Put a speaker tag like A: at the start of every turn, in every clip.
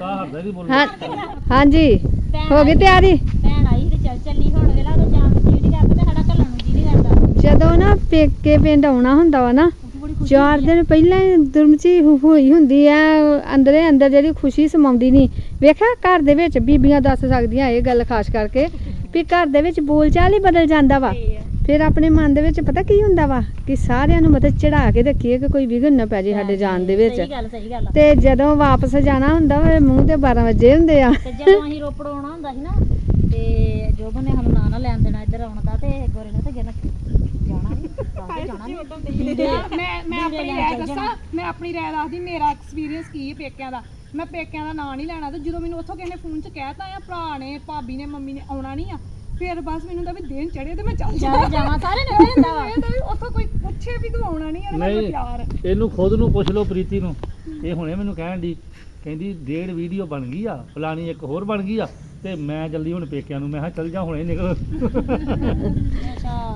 A: ਹਾਂ ਹਾਂਜੀ ਹੋ ਗਈ ਤਿਆਰੀ?
B: ਭੈਣ ਆਈ ਤੇ ਚੱਲ ਚੱਲੀ ਹੁਣ ਵੇਲਾ ਉਹ ਜਾਣ ਨੂੰ ਜੀ ਨਹੀਂ ਕਰਦਾ ਤੇ ਸਾਡਾ ਘੱਲਣ ਨੂੰ ਜੀ ਨਹੀਂ ਕਰਦਾ।
A: ਜਦੋਂ ਨਾ ਪੇਕੇ ਪਿੰਡ ਆਉਣਾ ਹੁੰਦਾ ਵਾ ਨਾ ਚਾਰ ਦਿਨ ਪਹਿਲਾਂ ਹੀ ਦੁਰਮਚੀ ਹੋ- ਹੋਈ ਹੁੰਦੀ ਆ ਅੰਦਰੇ ਅੰਦਰ ਜਿਹੜੀ ਖੁਸ਼ੀ ਸਮਾਉਂਦੀ ਨਹੀਂ ਵੇਖਿਆ ਘਰ ਦੇ ਵਿੱਚ ਬੀਬੀਆਂ ਦੱਸ ਸਕਦੀਆਂ ਇਹ ਗੱਲ ਖਾਸ ਕਰਕੇ ਵੀ ਘਰ ਦੇ ਵਿੱਚ ਬੋਲਚਾਲ ਹੀ ਬਦਲ ਜਾਂਦਾ ਵਾ। ਫਿਰ ਆਪਣੇ ਮਨ ਦੇ ਵਿੱਚ ਪਤਾ ਕੀ ਹੁੰਦਾ ਵਾ? ਕਿ ਸਾਰਿਆਂ ਨੂੰ ਮਤਲਬ ਚੜਾ ਕੇ ਰੱਖੀਏ ਕਿ ਕੋਈ ਵਿਘਨ ਨਾ ਪੈ ਜੇ ਸਾਡੇ ਜਾਣ ਦੇ ਵਿੱਚ।
B: ਸਹੀ ਗੱਲ ਸਹੀ ਗੱਲ
A: ਤੇ ਜਦੋਂ ਵਾਪਸ ਜਾਣਾ ਹੁੰਦਾ ਵਾ ਮੂੰਹ ਤੇ 12 ਵਜੇ ਹੁੰਦੇ ਆ।
B: ਤੇ ਜਦੋਂ ਅਸੀਂ ਰੋਪੜ ਆਉਣਾ ਹੁੰਦਾ ਸੀ ਨਾ ਤੇ ਜੋਬਨ ਨੇ ਸਾਨੂੰ ਨਾਂ ਨਾ ਲੈਣ ਦੇਣਾ ਇੱਧਰ ਆਉਣ ਦਾ ਤੇ ਗੋਰੇ ਨੇ ਤੇ ਜਾਣਾ ਨਹੀਂ ਜਾਣਾ ਨਹੀਂ
C: ਮੈਂ ਮੈਂ ਆਪਣੀ ਰਾਏ ਦੱਸਾਂ? ਮੈਂ ਆਪਣੀ ਰਾਏ ਦੱਸਦੀ ਮੇਰਾ ਐਕਸਪੀਰੀਅੰਸ ਕੀ ਹੈ ਪੇਕਿਆਂ ਦਾ? ਮੈਂ ਪੇਕਿਆਂ ਦਾ ਨਾਂ ਨਹੀਂ ਲੈਣਾ ਤੇ ਜਦੋਂ ਮੈਨੂੰ ਉੱਥੋਂ ਕਿਸੇ ਨੇ ਫੋਨ 'ਚ ਕਹਿਤਾ ਆ ਭਰਾ ਨੇ ਭਾਬੀ ਨੇ ਮੰਮੀ ਨੇ ਆਉਣਾ ਨਹੀਂ ਆ ਫਿਰ ਬਸ ਮੈਨੂੰ ਤਾਂ ਵੀ ਦਿਨ ਚੜੇ ਤੇ ਮੈਂ ਚੱਲ
B: ਜਾਣਾ ਜਾਵਾਂ। ਸਾਰੇ ਨੇ ਹੁੰਦਾ ਵਾ।
C: ਇਹ ਤਾਂ ਵੀ ਉੱਥੋਂ ਕੋਈ ਪੁੱਛੇ ਵੀ ਤੂੰ ਆਉਣਾ ਨਹੀਂ ਯਾਰ ਮੈਨੂੰ
D: ਨਹੀਂ
C: ਪਿਆਰ।
D: ਇਹਨੂੰ ਖੁਦ ਨੂੰ ਪੁੱਛ ਲਓ ਪ੍ਰੀਤੀ ਨੂੰ। ਇਹ ਹੁਣੇ ਮੈਨੂੰ ਕਹਿਣ ਦੀ ਕਹਿੰਦੀ ਡੇਢ ਵੀਡੀਓ ਬਣ ਗਈ ਆ ਫਲਾਣੀ ਇੱਕ ਹੋਰ ਬਣ ਗਈ ਆ ਤੇ ਮੈਂ ਜਲਦੀ ਹੁਣ ਪੇਕਿਆਂ ਨੂੰ। ਮੈਂ ਕਿਹਾ ਚੱਲ ਜਾ ਹੁਣੇ ਨਿਕਲ।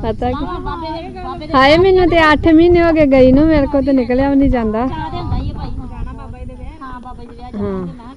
A: ਪਤਾ ਕੀ?
B: ਮਾਮਾ ਬਾਬੇ ਦੇ ਬਾਬੇ ਦੇ
A: ਹਾਏ ਮੈਨੂੰ ਤੇ 8 ਮਹੀਨੇ ਹੋ ਗਏ ਗਈ ਨੂੰ ਮੇਰੇ ਕੋਲ ਤੇ ਨਿਕਲਿਆ ਵੀ ਨਹੀਂ ਜਾਂਦਾ।
B: ਚਾਹ ਦੇ ਹੁੰਦਾ ਹੀ ਆ ਭਾਈ। ਜਾਣਾ ਬਾਬਾ ਜੀ ਦੇ ਵਿਆਹ ਹਾਂ ਬਾਬਾ ਜੀ ਦੇ ਵਿਆਹ ਜਾਣਾ ਤੇ ਮੈਂ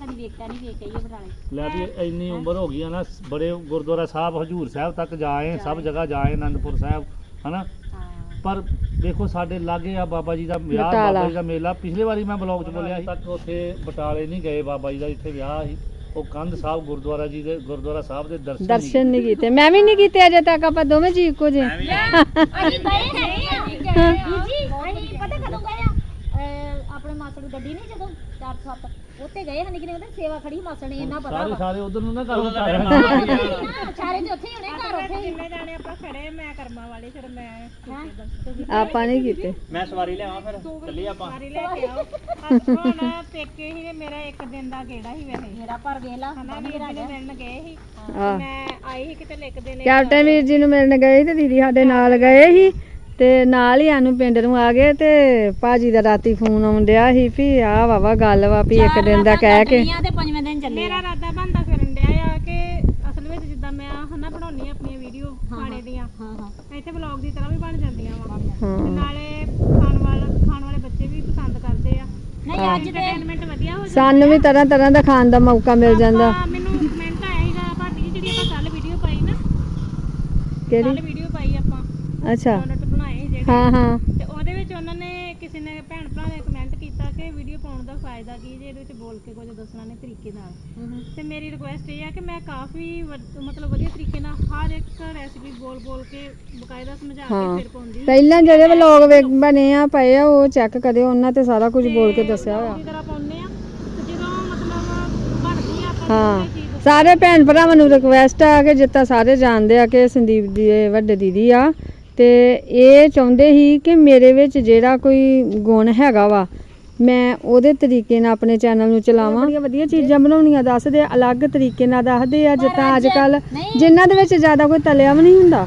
B: ਨਹੀਂ ਵੇਖ ਬਟਾਲੇ
D: ਲੈ ਵੀ ਇੰਨੀ ਉਮਰ ਹੋ ਗਈ ਆ ਨਾ ਬੜੇ ਗੁਰਦੁਆਰਾ ਸਾਹਿਬ ਹਜੂਰ ਸਾਹਿਬ ਤੱਕ ਜਾਏ ਸਭ ਜਗ੍ਹਾ ਜਾਏ ਆਨੰਦਪੁਰ ਸਾਹਿਬ ਹਨਾ?
B: ਹਾਂ।
D: ਪਰ ਦੇਖੋ ਸਾਡੇ ਲਾਗੇ ਆ ਬਾਬਾ ਜੀ ਦਾ ਵਿਆਹ
A: ਬਟਾਲਾ।
D: ਬਾਬਾ ਜੀ ਦਾ ਮੇਲਾ। ਪਿਛਲੇ ਵਾਰੀ ਮੈਂ ਬਲੌਗ 'ਚ ਬੋਲਿਆ ਸੀ। ਤੱਕ ਉੱਥੇ ਬਟਾਲੇ ਨਹੀਂ ਗਏ ਬਾਬਾ ਜੀ ਦਾ ਜਿੱਥੇ ਵਿਆਹ ਸੀ। ਉਹ ਕੰਧ ਸਾਹਿਬ ਗੁਰਦੁਆਰਾ ਜੀ ਦੇ ਗੁਰਦੁਆਰਾ ਸਾਹਿਬ ਦੇ ਦਰਸ਼ਨ ਨਹੀਂ
A: ਦਰਸ਼ਨ ਨਹੀਂ ਕੀਤੇ। ਮੈਂ ਵੀ ਨਹੀਂ ਕੀਤੇ ਅਜੇ ਤੱਕ ਆਪਾਂ ਦੋਵੇਂ ਜੀ ਇੱਕੋ ਜੇ
B: ਅਸੀਂ ਗਏ ਹੈ। ਅਸੀਂ ਗਏ ਆ। ਜੀ ਅਸੀਂ ਪਤਾ ਕਦੋਂ ਗਏ ਆ ਅਹ ਆਪਣੇ ਮਾਸੜ ਗੱਡੀ ਨਹੀਂ ਜਦੋਂ 407 ਉੱਤੇ ਗਏ ਹਨ ਕਿਨੇ ਸੇਵਾ ਖੜੀ ਮਾਸੜ ਨੇ ਇੰਨਾ ਪਤਾ
D: ਸਾਰੇ
B: ਵਾ।
D: ਸਾਰੇ ਉਧਰ ਨੂੰ ਨਾ ਕਰੋ
B: ਸਾਰੇ ਤੇ ਉੱਥੇ ਹੀ ਹੋਣੇ ਘਰ ਉੱਥੇ ਹੀ।
C: ਜਿੰਨੇ ਜਾਣੇ ਆਪਾਂ ਖੜੇ ਮੈਂ ਕਰਮਾਂ ਵਾਲੇ ਫਿਰ ਮੈਂ
B: ਹੈਂ?
A: ਆਪਾਂ ਨਹੀਂ ਕੀਤੇ।
E: ਮੈਂ ਸਵਾਰੀ ਲਿਆਵਾਂ ਫਿਰ ਚੱਲੀ ਆਪਾਂ।
C: ਸਾਰੀ ਲੈ ਕੇ ਆਓ। ਹੁਣ ਪੇਕੇ ਹੀ ਮੇਰਾ ਇੱਕ ਦਿਨ ਦਾ ਗੇੜਾ ਹੀ ਵੈਸੇ।
B: ਮੇਰਾ ਪਰ ਵੇਲਾ
C: ਹਨਾ ਵੀਰ ਜੀ ਨੂੰ ਮਿਲਣ ਗਏ ਸੀ। ਮੈਂ ਆਈ ਸੀ ਕਿਤੇ ਲਿਖ ਦੇਣੇ
A: ਕੈਪਟਨ ਵੀਰ ਜੀ ਨੂੰ ਮਿਲਣ ਗਏ ਸੀ ਤੇ ਦੀਦੀ ਸਾਡੇ ਨਾਲ ਗਏ ਸੀ। ਤੇ ਨਾਲ ਹੀ ਆਨੂੰ ਪਿੰਡ ਨੂੰ ਆ ਗਏ ਤੇ ਭਾਜੀ ਦਾ ਰਾਤੀ ਫੋਨ ਆਉਂਦਿਆ ਸੀ ਵੀ ਆ ਵਾਵਾ ਗੱਲ ਵਾ ਵੀ ਇੱਕ ਦਿਨ ਦਾ ਕਹਿ ਕੇ।
B: ਦੁਨੀਆ ਤੇ ਪੰਜਵੇਂ ਦਿਨ ਚੱਲੇ।
C: ਮੇਰਾ ਰਾਦਾ ਬੰਦਾ ਫਿਰਨ ਡਿਆ ਆ ਕਿ ਅਸਲ ਵਿੱਚ ਜਿੱਦਾਂ ਮੈਂ ਹਨਾ ਬਣਾਉਣੀ ਆਪਣੀਆਂ ਵੀਡੀਓ ਖਾਣੇ ਦੀਆਂ।
B: ਹਾਂ ਹਾਂ।
C: ਇੱਥੇ ਵਲੌਗ ਦੀ ਤਰ੍ਹਾਂ ਵੀ ਬਣ ਜਾਂਦੀਆਂ ਵਾ।
A: ਹਾਂ।
C: ਨਾਲੇ ਖਾਣ ਵਾਲਾ ਖਾਣ ਵਾਲੇ ਬੱਚੇ ਵੀ ਪਸੰਦ ਕਰਦੇ ਆ।
B: ਨਹੀਂ ਅੱਜ ਤੇ
C: ਐਂਟਰਟੇਨਮੈਂਟ ਵਧੀਆ ਹੋ
A: ਸਾਨੂੰ ਵੀ ਤਰ੍ਹਾਂ ਤਰ੍ਹਾਂ ਦਾ ਖਾਣ ਦਾ ਮੌਕਾ ਮਿਲ ਜਾਂਦਾ
C: ਜਾਂਦਾ। ਮੈਨੂੰ ਕਮੈਂਟ ਆਇਆ ਸੀਗਾ ਭਾਬੀ ਜੀ ਜਿਹੜੀ ਆਪਾਂ ਕੱਲ ਵੀਡੀਓ ਪਾਈ ਨਾ
A: ਕਿਹੜੀ?
C: ਕੱਲ ਵੀਡੀਓ ਪਾਈ ਆਪਾਂ।
A: ਅੱਛਾ।
C: ਡੋਨਟ ਬਣਾਏ ਸੀ ਜਿਹੜੇ
A: ਹਾਂ ਹਾਂ।
C: ਤੇ ਉਹਦੇ ਵਿੱਚ ਉਹਨਾਂ ਨੇ ਕਿਸੇ ਨੇ ਭੈਣ ਭਰਾ ਨੇ ਕਮੈਂਟ ਕੀਤਾ ਕਿ ਵੀਡੀਓ ਪਾਉਣ ਦਾ ਫਾਇਦਾ ਕੀ ਜੇ ਇਹਦੇ ਵਿੱਚ ਬੋਲ ਕੇ ਕੁਝ ਦੱਸਣਾ ਨੇ ਤਰੀਕੇ ਨਾਲ। ਤੇ ਮੇਰੀ ਰਿਕੁਐਸਟ ਇਹ ਆ ਕਿ ਮੈਂ ਕਾਫੀ ਵਧ- ਮਤਲਬ ਵਧੀਆ ਤਰੀਕੇ ਨਾਲ ਹਰ ਇੱਕ ਰੈਸਿਪੀ ਬੋਲ ਬੋਲ ਕੇ ਬਕਾਇਦਾ ਸਮਝਾ ਕੇ। ਫਿਰ ਪਾਉਂਦੀ
A: ਪਹਿਲਾਂ ਜਿਹੜੇ ਵਲੋਗ ਵੇਖ ਬਣੇ ਆ ਪਏ ਆ ਉਹ ਚੈੱਕ ਕਰਿਓ ਉਹਨਾਂ ਤੇ ਸਾਰਾ ਕੁਝ ਬੋਲ ਕੇ ਦੱਸਿਆ ਹੋਇਆ।
C: ਦੀ ਤਰ੍ਹਾਂ ਪਾਉਂਦੇ ਆ। ਤੇ ਜਦੋਂ ਮਤਲਬ ਬਣਦੀ ਆ ਆਪਾਂ
A: ਹਾਂ।
C: ਨੂੰ ਕੋਈ ਚੀਜ਼
A: ਸਾਰੇ ਭੈਣ ਭਰਾਵਾਂ ਨੂੰ ਰਿਕਵੈਸਟ ਆ ਕਿ ਜਿੱਤਾ ਸਾਰੇ ਜਾਣਦੇ ਆ ਕਿ ਸੰਦੀਪ ਦੀ ਇਹ ਵੱਡੇ ਦੀਦੀ ਆ ਤੇ ਇਹ ਚਾਹੁੰਦੇ ਸੀ ਕਿ ਮੇਰੇ ਵਿੱਚ ਜਿਹੜਾ ਕੋਈ ਗੁਣ ਹੈਗਾ ਵਾ ਮੈਂ ਉਹਦੇ ਤਰੀਕੇ ਨਾਲ ਆਪਣੇ ਚੈਨਲ ਨੂੰ ਚਲਾਵਾਂ ਬੜੀਆਂ ਵਧੀਆ ਚੀਜ਼ਾਂ ਬਣਾਉਣੀਆਂ ਦੱਸਦੇ ਆ ਅਲੱਗ ਤਰੀਕੇ ਨਾਲ ਦੱਸਦੇ ਆ ਜਿੱਦਾਂ ਅੱਜ ਕੱਲ
B: ਨਹੀਂ।
A: ਜਿਨ੍ਹਾਂ ਦੇ ਵਿੱਚ ਜ਼ਿਆਦਾ ਕੋਈ ਤਲਿਆ ਵੀ ਨਹੀਂ ਹੁੰਦਾ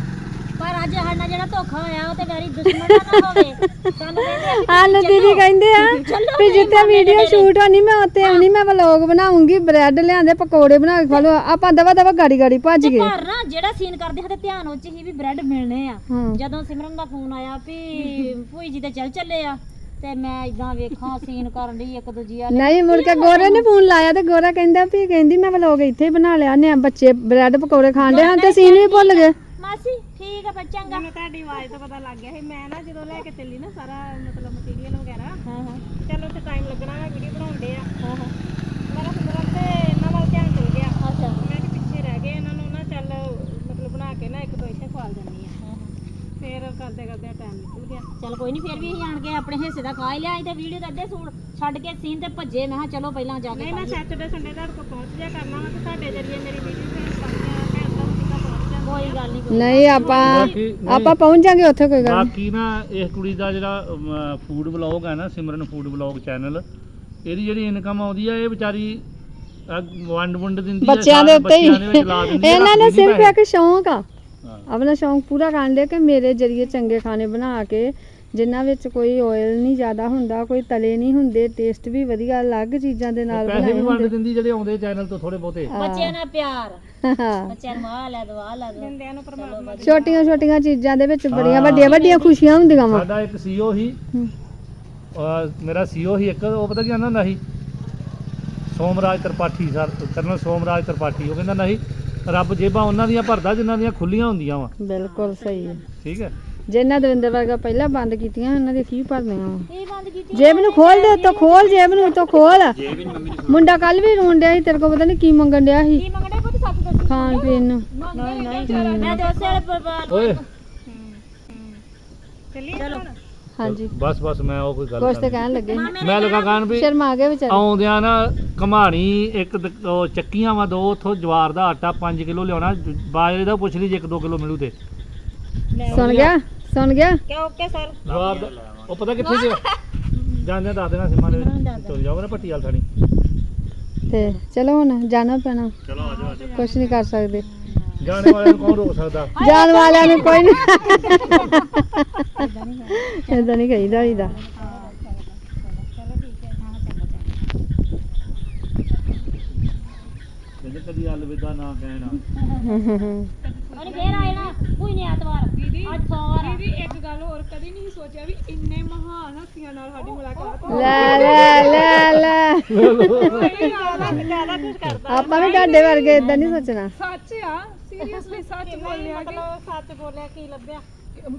B: ਅੱਜ ਸਾਡਾ ਜਿਹੜਾ ਧੋਖਾ ਹੋਇਆ ਉਹ ਤੇ ਗਾਰੀ ਦੁਸ਼ਮਣ ਦਾ ਨਾ ਹੋਵੇ। ਸਾਨੂੰ ਕਹਿੰਦੇ ਆ
A: ਆਲੂ ਦੀਦੀ ਕਹਿੰਦੇ ਆ ਵੀ ਜਿੱਥੇ ਵੀਡੀਓ ਸ਼ੂਟ ਹੋਣੀ ਮੈਂ ਉੱਥੇ ਆਉਣੀ ਮੈਂ ਵਲੌਗ ਬਣਾਉਂਗੀ ਬ੍ਰੈਡ ਲਿਆਂਦੇ ਪਕੌੜੇ ਬਣਾ ਕੇ ਖਾ ਲਓ। ਆਪਾਂ ਦਵਾ ਦਵਾ ਗਾੜੀ ਗਾੜੀ ਭੱਜ ਗਏ।
B: ਘਰ ਨਾ ਜਿਹੜਾ ਸੀਨ ਕਰਦੇ ਹਾਂ ਤੇ ਧਿਆਨ ਉੱਚ ਹੀ ਵੀ ਬ੍ਰੈਡ ਮਿਲਣੇ ਆ।
A: ਹਾਂ।
B: ਜਦੋਂ ਸਿਮਰਨ ਦਾ ਫੋਨ ਆਇਆ ਵੀ ਭੂਈ ਜੀ ਤੇ ਚੱਲ ਚੱਲੇ ਆ ਤੇ ਮੈਂ ਇਦਾਂ ਵੇਖਾਂ ਸੀਨ ਕਰਨ ਲਈ ਇੱਕ ਦੂਜੀ ਆ
A: ਨਹੀਂ ਮੁੜ ਕੇ ਗੋਰੇ ਨੇ ਫੋਨ ਲਾਇਆ ਤੇ ਗੋਰਾ ਕਹਿੰਦਾ ਵੀ ਕਹਿੰਦੀ ਮੈਂ ਵਲੋਗ ਇੱਥੇ ਹੀ ਬਣਾ ਲਿਆ। ਨੇ ਬੱਚੇ ਬ੍ਰੈਡ ਪਕੌੜੇ ਖਾਣ ਦੇ ਹਨ ਤੇ ਸੀਨ ਵੀ ਭੁੱਲ ਗਏ।
B: ਮਾਸੀ ਠੀਕ ਆ ਫਿਰ ਚੰਗਾ।
C: ਮੈਨੂੰ ਤੁਹਾਡੀ ਆਵਾਜ਼ ਤੋਂ ਪਤਾ ਲੱਗ ਗਿਆ ਸੀ। ਮੈਂ ਨਾ ਜਦੋਂ ਲੈ ਕੇ ਚੱਲੀ ਨਾ ਸਾਰਾ ਮਤਲਬ ਮਟੀਰੀਅਲ ਵਗੈਰਾ
B: ਹਾਂ ਹਾਂ।
C: ਚਲੋ ਉੱਥੇ ਟਾਈਮ ਲੱਗਣਾ ਹੈ ਵੀਡੀਓ ਬਣਾਉਂਦੇ ਆ। ਮੇਰਾ ਸੁੰਦਰਮ ਤੇ ਇਹਨਾਂ ਵੱਲ ਧਿਆਨ ਚਲ ਗਿਆ।
B: ਅੱਛਾ।
C: ਮੈਂ ਕਿ ਪਿੱਛੇ ਰਹਿ ਗਏ ਇਹਨਾਂ ਨੂੰ ਨਾ ਚੱਲ ਮਤਲਬ ਬਣਾ ਕੇ ਨਾ ਇੱਕ ਦੋ ਇੱਥੇ ਖਵਾਲ ਜਾਂਦੀ ਆ। ਫਿਰ ਕਰਦੇ ਕਰਦੇ ਟਾਈਮ ਨਿਕਲ ਗਿਆ।
B: ਚਲ ਕੋਈ ਨਹੀਂ ਫਿਰ ਵੀ ਅਸੀਂ ਆਣ ਕੇ ਆਪਣੇ ਹਿੱਸੇ ਦਾ ਖਾ ਹੀ ਲਿਆ ਅਸੀਂ ਤੇ ਵੀਡੀਓ ਤੇ ਅੱਧੇ ਸੂਟ ਛੱਡ ਕੇ ਸੀਨ ਤੇ ਭੱਜੇ ਮੈਂ ਕਿਹਾ ਚਲੋ ਪਹਿਲਾਂ ਜਾ ਕੇ
C: ਨਹੀਂ ਮੈਂ। ਸੈਟਰਡੇ ਸੰਡੇ ਤੁਹਾਡੇ ਕੋਲ ਪਹੁੰਚ ਜਾ ਕਰਨਾ ਵਾ ਤੇ ਤੁਹਾਡੇ ਜਰੀਏ ਮੇਰੀ ਵੀਡੀਓ ਫੇਰ ਸਾਰੀਆਂ ਭੈਣ ਭਰਾ ਤੱਕ ਪਹੁੰਚ ਜਾਂਦੀ
B: ਕੋਈ ਗੱਲ ਨਹੀਂ
A: ਨਹੀਂ ਆਪਾਂ
D: ਬਾਕੀ ਨਹੀਂ।
A: ਆਪਾਂ ਪਹੁੰਚ ਜਾਾਂਗੇ ਉੱਥੇ ਕੋਈ ਗੱਲ।
D: ਬਾਕੀ ਨਾ ਇਸ ਕੁੜੀ ਦਾ ਜਿਹੜਾ ਫੂਡ ਵਲੌਗ ਹੈ ਨਾ ਸਿਮਰਨ ਫੂਡ ਵਲੌਗ ਚੈਨਲ ਇਹਦੀ ਜਿਹੜੀ ਇਨਕਮ ਆਉਂਦੀ ਆ ਇਹ ਵਿਚਾਰੀ ਅਹ, ਵੰਡ ਵੰਡ ਦਿੰਦੀ ਆ
A: ਬੱਚਿਆਂ ਦੇ
D: ਸਾਰੇ
A: ਉੱਤੇ ਹੀ
D: ਬੱਚਿਆਂ ਦੇ ਵਿੱਚ ਲਾ ਦਿੰਦੀ ਆ,
A: ਇਹਨਾਂ ਨੂੰ
D: ਰੱਖਦੀ ਨੀ
A: ਸਿਰਫ
D: ਪੈਸੇ।
A: ਇੱਕ ਸ਼ੌਂਕ ਆ
D: ਹਾਂ।
A: ਆਪਣਾ ਸ਼ੌਂਕ ਪੂਰਾ ਕਰਨ ਦੇ ਕਿ ਮੇਰੇ ਜਰੀਏ ਚੰਗੇ ਖਾਣੇ ਬਣਾ ਕੇ ਜਿਨ੍ਹਾਂ ਵਿੱਚ ਕੋਈ ਆਇਲ ਨਹੀਂ ਜ਼ਿਆਦਾ ਹੁੰਦਾ ਕੋਈ ਤਲੇ ਨਹੀਂ ਹੁੰਦੇ ਟੇਸਟ ਵੀ ਵਧੀਆ ਅਲੱਗ ਚੀਜ਼ਾਂ ਦੇ ਨਾਲ
D: ਪੈਸੇ
A: ਬਣਾਏ
D: ਵੀ ਵੰਡ
A: ਹੁੰਦੇ
D: ਦਿੰਦੀ ਜਿਹੜੇ ਆਉਂਦੇ ਚੈਨਲ ਤੋਂ ਥੋੜੇ ਬਹੁਤੇ
B: ਬੱਚਿਆਂ ਨਾਲ ਪਿਆਰ
A: ਹਾਂ
B: ਬੱਚਿਆਂ ਨੂੰ ਆਹ ਲੈ ਦੋ ਆਹ ਲੈ ਦੋ।
C: ਦਿੰਦਿਆਂ ਨੂੰ ਪਰਮਾਤਮਾ
A: ਛੋਟੀਆਂ ਛੋਟੀਆਂ ਚੀਜ਼ਾਂ ਦੇ ਵਿੱਚ ਬੜੀਆਂ। ਵੱਡੀਆਂ ਵੱਡੀਆਂ ਖੁਸ਼ੀਆਂ ਹੁੰਦੀਆਂ ਵਾ।
D: ਸਾਡਾ ਇੱਕ ਸੀਓ ਹੀ
A: ਹੂੰ।
D: ਅਹ, ਮੇਰਾ ਸੀਓ ਹੀ ਇੱਕ ਉਹ ਪਤਾ ਕੀ ਕਹਿੰਦਾ ਹੁੰਦਾ ਸੀ? Somraj Tripathi sir colonel Somraj Tripathi. ਉਹ ਕਹਿੰਦਾ ਨਹੀਂ ਰੱਬ ਜੇਬਾਂ ਉਹਨਾਂ ਦੀਆਂ ਭਰਦਾ ਜਿਨ੍ਹਾਂ ਦੀਆਂ ਖੁੱਲੀਆਂ ਹੁੰਦੀਆਂ ਵਾ।
A: ਬਿਲਕੁਲ ਸਹੀ ਹੈ।
D: ਠੀਕ ਹੈ?
A: ਜਿੰਨਾ ਦਵਿੰਦਰ ਵਰਗਾ ਪਹਿਲਾਂ ਬੰਦ ਕੀਤੀਆਂ ਉਹਨਾਂ ਦੀ ਕੀ ਭਰਨੀਆਂ ਵਾ।
B: ਇਹ ਬੰਦ ਕੀਤੀ
A: ਜੇਬ ਨੂੰ ਖੋਲ ਦੇ ਉੱਤੋਂ ਖੋਲ ਜੇਬ ਨੂੰ ਉੱਤੋਂ ਖੋਲ। ਮੁੰਡਾ ਕੱਲ ਵੀ ਰੋਣ ਡਿਆ ਸੀ ਤੇਰੇ ਕੋਲ ਪਤਾ ਨਹੀਂ ਕੀ ਮੰਗਣ ਡਿਆ ਸੀ।
B: ਕੀ ਮੰਗਣਾ
A: ਖਾਣ ਪੀਣ ਨੂੰ।
B: ਨਹੀਂ ਨਹੀਂ ਮੈਂ ਤੇ ਉਸੇ ਵੇਲੇ ਪ- ਪ-
D: ਓਏ।
B: ਚਲੋ।
A: ਹਾਂਜੀ।
D: ਬਸ ਬਸ ਮੈਂ ਉਹ ਕੋਈ ਗੱਲ
A: ਕੁਛ ਤੇ
D: ਕਰਨੀ।
A: ਕਹਿਣ ਲੱਗੇ।
D: ਮੈਂ ਲਗਾ ਗਾਣ ਵੀ
A: ਸ਼ਰਮਾ ਗਏ ਵਿਚਾਰੇ।
D: ਆਉਂਦਿਆਂ ਨਾ ਕਮਾਣੀ ਇੱਕ ਦ- ਉਹ ਚੱਕੀਆਂ ਵਾ ਦੋ ਉਥੋਂ ਜਵਾਰ ਦਾ ਆਟਾ 5 ਕਿਲੋ ਲਿਆਉਣਾ। ਬਾਜਰੇ ਦਾ ਪੁੱਛ ਲਈ ਜੇ 1-2 ਕਿਲੋ ਮਿਲੂ ਤੇ।
A: ਸੁਣ ਗਿਆ? ਸੁਣ ਗਿਆ?
B: ਕਿ ਓਕੇ ਸਰ?
D: ਜਵਾਰ ਦਾ ਉਹ ਪਤਾ ਕਿੱਥੇ ਜੇ ਜਾਂਦੇ ਦੱਸ ਦੇਣਾ ਸਿਮਾ ਦੇ ਵਿੱਚ। ਚਲ ਜਾਓਗੇ ਨਾ ਪੱਟੀ ਵਾਲ ਥਾਣੀ।
A: ਤੇ ਚਲੋ ਹੁਣ ਜਾਣਾ ਪੈਣਾ। ਚਲੋ। ਕੁਛ ਨਹੀਂ ਕਰ ਸਕਦੇ।
D: ਜਾਣੇ ਵਾਲਿਆਂ ਨੂੰ ਕੌਣ ਰੋਕ ਸਕਦਾ?
A: ਜਾਣ ਵਾਲਿਆਂ ਨੂੰ ਕੋਈ ਨਹੀਂ। ਇਦਾਂ ਨਹੀਂ ਕਹੀਦਾ
D: ਕਹਿੰਦੇ ਕਦੀ ਅਲਵਿਦਾ ਨਾ ਕਹਿਣਾ।
B: ਉਹਨੇ ਫੇਰ ਆਏ ਨਾ ਕੋਈ ਨਹੀਂ ਐਤਵਾਰ ਅੱਜ ਸੋਮਵਾਰ ਆ।
F: ਦੀਦੀ ਇੱਕ ਗੱਲ ਹੋਰ ਕਦੀ ਨਹੀਂ ਸੋਚਿਆ ਵੀ ਇੰਨੇ ਮਹਾਨ ਹਸਤੀਆਂ ਨਾਲ ਸਾਡੀ ਮੁਲਾਕਾਤ
A: ਲੈ ਲੈ ਲੈ ਲੈ।
F: ਕਰਦਾ
A: ਆਪਾਂ ਵੀ ਤੁਹਾਡੇ ਵਰਗੇ ਇਦਾਂ ਨਹੀਂ ਸੋਚਣਾ।
F: ਸੱਚ ਆ ਸੀਰੀਅਸਲੀ ਸੱਚ ਬੋਲਿਆ ਕਿ
B: ਮਤਲਬ ਸੱਚ ਬੋਲਿਆ ਕੀ ਲੱਭਿਆ?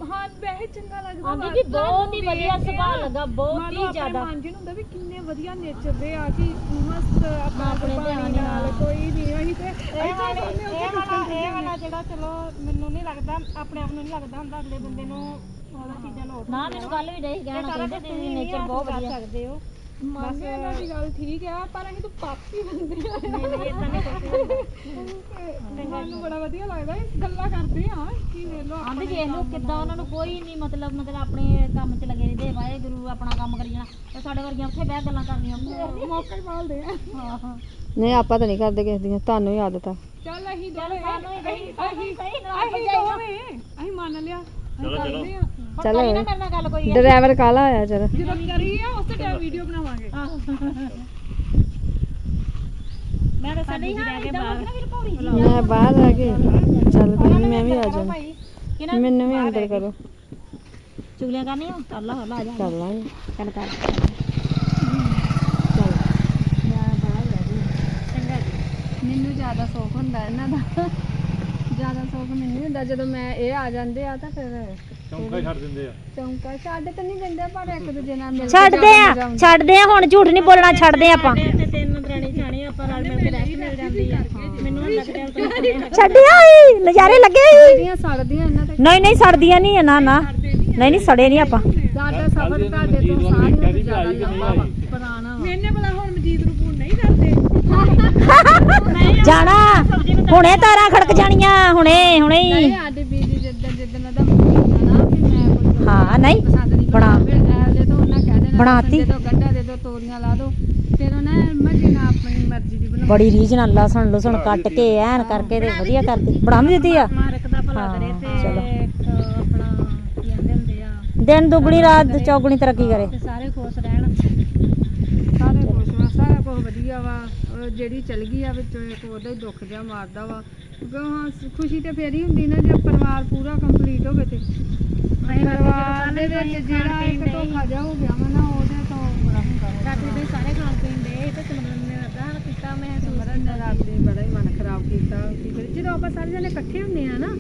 F: ਹਾਂ ਵੈਸੇ ਚੰਗਾ ਲੱਗਦਾ
B: ਆਂਦੀ ਜੀ ਬਹੁਤ ਹੀ ਵਧੀਆ ਸੁਭਾਅ ਲੱਗਾ ਬਹੁਤ ਹੀ ਜ਼ਿਆਦਾ।
F: ਮਨ ਜੀ ਨੂੰ ਹੁੰਦਾ ਵੀ ਕਿੰਨੇ ਵਧੀਆ ਨੇਚਰ ਦੇ ਆ ਕਿ ਮਸਤ ਆਪਣਾ
B: ਆਪਣੇ
F: ਪਾਣੀ
B: ਧਿਆਨ
F: ਨਾਲ। ਕੋਈ ਨਹੀਂ ਅਸੀਂ ਤੇ
C: ਇਹ
F: ਅਸੀਂ ਤਾਂ
C: ਵਾਲਾ
F: ਉਹਨੇ
C: ਇਹ ਜਿਹੜਾ ਚਲੋ ਮੈਨੂੰ ਨਹੀਂ ਲੱਗਦਾ ਆਪਣੇ ਆਪ ਨੂੰ ਨਹੀਂ ਲੱਗਦਾ ਹੁੰਦਾ ਅਗਲੇ ਬੰਦੇ ਨੂੰ ਚੀਜ਼ਾਂ
B: ਨਾ ਮੈਨੂੰ ਕੱਲ ਵੀ ਦੇਖ ਕਹਿਣਾ
C: ਸਾਰਾ
B: ਕਹਿੰਦੇ ਤੁਸੀਂ
C: ਤੁਸੀਂ
B: ਨੇਚਰ ਬਹੁਤ ਵਧੀਆ।
C: ਸਕਦੇ ਹੋ।
F: ਮੰਨਦੇ ਆ ਤੁਹਾਡੀ ਗੱਲ ਠੀਕ ਆ ਪਰ ਅਸੀਂ ਤਾਂ ਪਾਪੀ ਬੰਦੇ ਆ।
C: ਨਹੀਂ ਨਹੀਂ ਇਦਾਂ ਨਹੀਂ ਕੁਝ
F: ਸਾਨੂੰ ਬੜਾ ਵਧੀਆ ਲੱਗਦਾ ਇਹ ਗੱਲਾਂ ਕਰਦੇ ਆ ਕਿ ਵੇਖ ਲਓ
B: ਆਂਦੇ ਵੇਖ ਲਓ ਕਿੱਦਾਂ ਉਹਨਾਂ ਨੂੰ ਕੋਈ ਨਹੀਂ ਮਤਲਬ ਮਤਲਬ ਆਪਣੇ ਕੰਮ 'ਚ ਲੱਗੇ ਰਹਿੰਦੇ ਵਾਹਿਗੁਰੂ ਆਪਣਾ ਕੰਮ ਕਰੀ ਜਾਣਾ ਤੇ ਸਾਡੇ ਵਰਗੀਆਂ ਉੱਥੇ ਬਹਿ ਗੱਲਾਂ ਕਰਨੀਆਂ
F: ਮੌਕਾ ਹੀ ਭਾਲਦੇ ਆ।
A: ਨਹੀਂ ਆਪਾਂ ਤਾਂ ਨਹੀਂ ਕਰਦੇ ਕਿਸੇ ਦੀਆਂ ਤੁਹਾਨੂੰ ਹੀ ਆਦਤ ਆ।
F: ਚੱਲ ਅਸੀਂ
B: ਚਲੋ
F: ਦੋਵੇਂ
B: ਸਾਨੂੰ ਹੀ
F: ਅਸੀਂ
B: ਸਹੀ
F: ਅਸੀਂ
B: ਨਾਲ
F: ਅਸੀਂ ਦੋਵੇਂ ਅਸੀਂ ਮੰਨ ਲਿਆ। ਚਲੋ ਚਲੋ।
A: ਚਲੋ।
B: ਕਰੀ ਨਾ ਮੇਰੇ ਨਾਲ ਗੱਲ ਕੋਈ
A: ਡਰਾਈਵਰ ਕਾਲਾ ਆਇਆ ਚਲ।
F: ਜਦੋਂ ਕਰੀ ਆ ਉਸੇ ਟਾਈਮ ਵੀਡੀਓ ਬਣਾਵਾਂਗੇ।
B: ਮੈਂ ਤਾਂ ਸਾਡੇ ਹਾਂ
A: ਬਾਹਰ। ਰਹਿ ਗਈ ਚੱਲ ਕੋਈ ਮੈਂ ਵੀ ਆ ਜਾਣਾ ਮੈਨੂੰ ਵੀ ਅੰਦਰ ਕਰੋ।
B: ਚੁਗਲੀਆਂ ਕਰਨੀਆਂ? ਕਰ ਲਾ ਲਾ ਜਾ।
A: ਕਰ
B: ਚੱਲ ਕਰ।
A: ਚੱਲ।
B: ਮੈਂ ਬਾਹਰ ਰਹਿ ਗਈ। ਚੰਗਾ ਜੀ।
A: ਮੈਨੂੰ ਜ਼ਿਆਦਾ ਸ਼ੌਕ ਹੁੰਦਾ ਇਹਨਾਂ ਦਾ। ਜ਼ਿਆਦਾ ਸ਼ੌਕ ਮੈਨੂੰ ਹੁੰਦਾ ਜਦੋਂ ਮੈਂ ਇਹ ਆ ਜਾਂਦੇ ਆ ਤਾਂ ਫਿਰ
D: ਚੌਂਕਾ ਛੱਡ ਦਿੰਦੇ ਆ।
A: ਚੌਂਕਾ ਛੱਡ ਤਾਂ ਨਹੀਂ ਦਿੰਦੇ ਪਰ ਇੱਕ ਦੂਜੇ ਨਾਲ ਮਿਲ ਕੇ
B: ਛੱਡਦੇ ਆ ਛੱਡਦੇ ਆ ਹੁਣ ਝੂਠ ਨਹੀਂ ਬੋਲਣਾ ਛੱਡਦੇ ਆ ਆਪਾਂ।
C: ਤੇ ਤਿੰਨ ਦਰਾਣੀ ਜਾਣੇ ਆਪਾਂ ਰਲ ਮਿਲ ਕੇ ਰੈਸਟ ਮਿਲ ਜਾਂਦੀ ਆ। ਮੈਨੂੰ ਹੁਣ ਲੱਗਦਾ ਉਹ
B: ਛੱਡਿਆ ਹੋਈ ਨਜ਼ਾਰੇ ਲੱਗੇ ਹੋਈ
A: ਜਿਹੜੀਆਂ ਸੜਦੀਆਂ ਇਹਨਾਂ ਤੇ।
B: ਨਹੀਂ ਨਹੀਂ ਸੜਦੀਆਂ ਨਹੀਂ ਨਾ ਨਾ। ਨਹੀਂ ਨਹੀਂ ਸੜੇ ਨਹੀਂ ਆਪਾਂ।
A: ਸਾਡਾ ਸਫ਼ਰ ਤੁਹਾਡੇ ਤੋਂ ਸਾਰਿਆਂ ਤੋਂ ਜ਼ਿਆਦਾ ਲੰਬਾ ਵਾ ਪੁਰਾਣਾ ਵਾ।
F: ਮੈਨੇ ਬਲਾ ਹੁਣ ਮਜੀਦ ਨੂੰ ਫੋਨ ਨਹੀਂ ਕਰਦੇ।
B: ਜਾਣਾ। ਹੁਣੇ ਤਾਰਾਂ ਖੜਕ ਜਾਣੀਆਂ ਹੁਣੇ ਹੁਣੇ ਹੀ।
A: ਨਹੀਂ ਸਾਡੇ ਬੀਜੀ ਜਿੱਦਾਂ ਜਿੱਦਾਂ ਦਾ ਨਾ ਕਿ ਮੈਂ ਕੋਈ
B: ਹਾਂ ਨਹੀਂ
A: ਪਸੰਦ ਨਹੀਂ
B: ਬਣਾ।
A: ਐਲੇ ਤੋਂ ਉਹਨਾਂ ਕਹਿ ਦੇਣਾ
B: ਬਣਾਤੀ।
A: ਦੇ ਦੋ ਗੰਡਾ ਦੇ ਦੋ ਤੋਰੀਆਂ ਲਾ ਦੋ। ਫਿਰ ਉਹਨੇ ਮਰਜ਼ੀ ਨਾਲ ਆਪਣੀ ਮਰਜ਼ੀ ਦੀ ਬਣਾ
B: ਬੜੀ ਰੀਝ ਨਾਲ ਲਸਣ ਲਸਣ ਕੱਟ ਕੇ ਐਨ ਕਰਕੇ ਤੇ ਵਧੀਆ ਕਰਦੀ ਬਣਾ ਵੀ ਦਿੱਤੀ ਆ?
C: ਮਾਰਕ ਦਾ ਭਲਾ
B: ਹਾਂ,
C: ਕਰੇ ਤੇ
B: ਚਲੋ।
C: ਇੱਕ ਆਪਣਾ ਕੀ ਕਹਿੰਦੇ ਹੁੰਦੇ ਆ?
B: ਦਿਨ ਦੁਗਣੀ ਰਾਤ ਚੌਗਣੀ ਤਰੱਕੀ ਕਰੇ।
C: ਸਾਰੇ ਖੁਸ਼ ਰਹਿਣ।
A: ਸਾਰੇ ਖੁਸ਼ ਵਾ ਸਾਰਾ ਕੁਝ ਵਧੀਆ ਵਾ। ਜਿਹੜੀ ਚਲ ਗਈ ਆ ਵਿੱਚੋਂ ਇੱਕ ਉਹਦਾ ਹੀ ਦੁੱਖ ਜਿਹਾ ਮਾਰਦਾ ਵਾ। ਕਿਉਂਕਿ ਹਾਂ ਖੁਸ਼ੀ ਤੇ ਫੇਰ ਹੀ ਹੁੰਦੀ ਨਾ ਜੇ ਪਰਿਵਾਰ ਪੂਰਾ ਕੰਪਲੀਟ ਹੋਵੇ ਤੇ। ਪਰਿਵਾਰ ਦੇ ਵਿੱਚ ਜਿਹੜਾ ਇੱਕ ਧੋਖਾ ਜਿਹਾ ਹੋ ਗਿਆ ਵਾ ਨਾ ਉਹਦੇ ਤੋਂ ਬੜਾ ਹੁੰਦਾ
C: ਰਾਤੀ ਦੇ ਸਾਰੇ ਖਾਣ ਪੀਣ ਦੇ ਤੇ ਸਿਮਰਨ ਨੇ ਅੱਧਾ ਕੀਤਾ ਮੈਂ
A: ਮਰਨ ਨੇ ਰਾਤ ਦੇ ਬੜਾ ਹੀ ਮਨ ਖਰਾਬ ਕੀਤਾ। ਕੀ ਕਰੀਏ? ਜਦੋਂ ਆਪਾਂ ਸਾਰੇ ਜਣੇ ਇਕੱਠੇ ਹੁੰਦੇ ਆ ਨਾ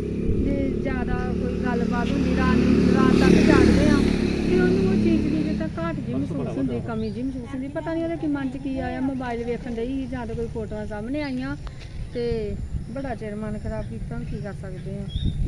A: ਤੇ ਜ਼ਿਆਦਾ ਕੋਈ ਗੱਲਬਾਤ ਹੁੰਦੀ ਰਾਤ ਤੱਕ ਜਾਗਦੇ ਆ। ਤੇ ਉਹਨੂੰ ਉਹ ਚੀਜ਼ ਦੀ ਘਾਟ ਜੀ ਮਹਿਸੂਸ ਹੁੰਦੀ ਕਮੀ ਜੀ ਮਹਿਸੂਸ ਹੁੰਦੀ। ਪਤਾ ਨਹੀਂ ਉਹਦੇ ਕੀ ਮਨ 'ਚ ਕੀ ਆਇਆ ਮੋਬਾਈਲ ਵੇਖਣ ਡਈ ਸੀ ਜਾਂ ਤਾਂ ਕੋਈ ਫੋਟੋਆਂ ਸਾਹਮਣੇ ਆਈਆਂ ਤੇ ਬੜਾ ਚਿਰ ਮਨ ਖਰਾਬ ਕੀਤਾ ਹੁਣ ਕੀ ਕਰ ਸਕਦੇ ਆ।